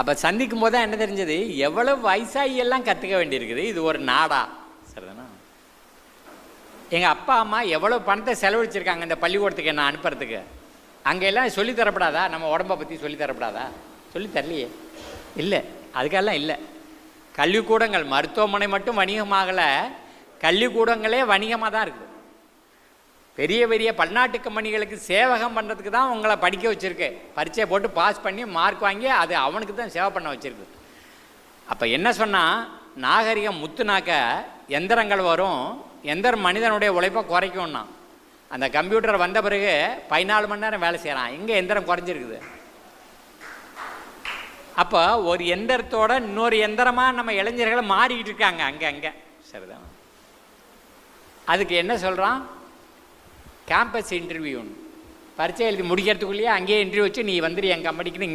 அப்போ சந்திக்கும் போது தான் என்ன தெரிஞ்சது? எவ்வளவு வயசாகியெல்லாம் கற்றுக்க வேண்டியிருக்குது? இது ஒரு நாடா. சரிதானா? எங்கள் அப்பா அம்மா எவ்வளோ பணத்தை செலவழிச்சிருக்காங்க இந்த பள்ளிக்கூடத்துக்கு என்ன அனுப்புறதுக்கு? அங்கெல்லாம் சொல்லித் தரப்படாதா? நம்ம உடம்பை பற்றி சொல்லித் தரப்படாதா? சொல்லி தரலையே. இல்லை அதுக்கெல்லாம் இல்லை. கல்விக்கூடங்கள் மருத்துவமனை மட்டும் வணிகமாகலை கல்விக்கூடங்களே வணிகமாக தான் இருக்குது பெரிய பெரிய பன்னாட்டு கம்பெனிகளுக்கு சேவகம் பண்ணுறதுக்கு தான் உங்களை படிக்க வச்சுருக்கு. பரீட்சை போட்டு பாஸ் பண்ணி மார்க் வாங்கி அது அவனுக்கு தான் சேவை பண்ண வச்சுருக்கு. அப்போ என்ன சொன்னால் நாகரிகம் முத்துனாக்க எந்திரங்கள் வரும் எந்த மனிதனுடைய உழைப்பை குறைக்கும்னா. அந்த கம்ப்யூட்டர் வந்த பிறகு பதினாலு மணி நேரம் வேலை செய்கிறான் எங்கே எந்திரம் குறைஞ்சிருக்குது? அப்போ ஒரு எந்திரத்தோட இன்னொரு எந்திரமாக நம்ம இளைஞர்களை மாறிக்கிட்டு இருக்காங்க அங்கே அங்கே. சரிதான். அதுக்கு என்ன சொல்கிறான் கேம்பஸ் இன்டர்வியூன்னு பரீட்சை எழுதி முடிக்கிறதுக்குள்ளேயே அங்கேயே இன்டர்வியூ வச்சு நீ வந்துடு என் கம்பெனிக்குன்னு